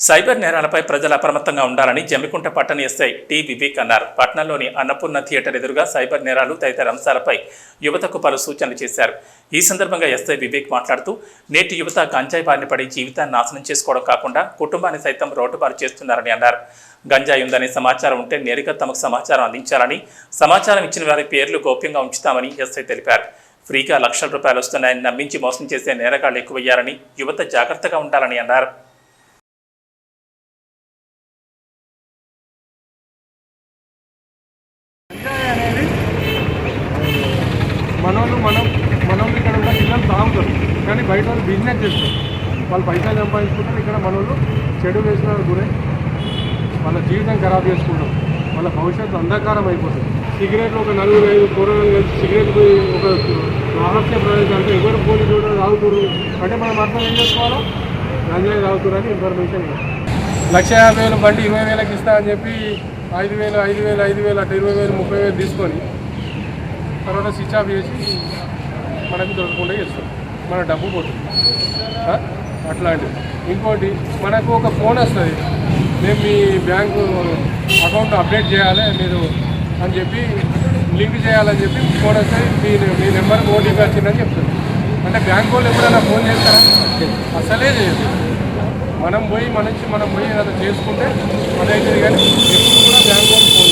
Cyber నేరాలపై ప్రజలు అప్రమత్తంగా ఉండాలని జమ్మికుంట పట్టణ ఎస్ఐ టి వివేక్ అన్నారు. పట్టణంలోని అన్నపూర్ణ థియేటర్ ఎదురుగా సైబర్ నేరాలు తదితర అంశాలపై యువతకు పలు సూచనలు చేశారు. ఈ సందర్భంగా ఎస్ఐ వివేక్ మాట్లాడుతూ నేటి యువత గంజాయి బారిన పడి జీవితాన్ని నాశనం చేసుకోవడం కాకుండా కుటుంబాన్ని సైతం రోడ్డుపాలు చేస్తున్నారని అన్నారు. గంజాయి ఉందనే సమాచారం ఉంటే నేరుగా తమకు సమాచారం అందించాలని సమాచారం ఇచ్చిన వారి పేర్లు గోప్యంగా ఉంచుతామని ఎస్ఐ తెలిపారు. ఫ్రీగా లక్షల రూపాయలు వస్తున్నాయని నమ్మించి మోసం చేసే నేరగాళ్ళు ఎక్కువయ్యారని యువత జాగ్రత్తగా ఉండాలని అన్నారు. మనోళ్ళు మనం మనోళ్ళు ఇక్కడ ఉన్న పిల్లలు తాగుతారు. కానీ బయట వాళ్ళు బిజినెస్ చేస్తారు. వాళ్ళు పైసలు సంపాదించుకుంటారు ఇక్కడ మనోళ్ళు చెడు వేసిన గురై. వాళ్ళ జీవితం ఖరాబ్ చేసుకుంటారు. వాళ్ళ భవిష్యత్తు అంధకారం అయిపోతుంది. సిగరెట్లు ఒక నలుగురు ఐదు కూరగాయలు కలిసి సిగరెట్ పోయి ఒక ఆరోగ్య ప్రయోజనం ఎవరు పోలి కూడా తాగుతారు అంటే మనం అర్థం ఏం చేసుకోవాలో? గంజాయి తాగుతారు అని ఇన్ఫర్మేషన్ లక్ష యాభై వేలు బండి ఇరవై వేలకు ఇస్తా అని చెప్పి ఐదు వేలు ఐదు వేలు ఐదు వేలు అటు ఇరవై వేలు ముప్పై వేలు తీసుకొని తర్వాత స్విచ్ ఆఫ్ చేసి మనకు దొరకకుండా చేస్తాం మన డబ్బు పోతుంది. అట్లాంటిది. ఇంకోటి మనకు ఒక ఫోన్ వస్తుంది. మేము మీ బ్యాంకు అకౌంట్ అప్డేట్ చేయాలి మీరు అని చెప్పి లింక్ చేయాలని చెప్పి ఫోన్ వస్తుంది. మీ మీ నెంబర్ ఓటీపీ వచ్చిందని చెప్తుంది. అంటే బ్యాంక్ వాళ్ళు ఎప్పుడైనా ఫోన్ చేస్తారా? అసలే చేయదు మనం పోయి మన నుంచి మనం పోయి ఏదైనా చేసుకుంటే అదైతుంది కానీ ఎప్పుడు కూడా బ్యాంక్ వాళ్ళు ఫోన్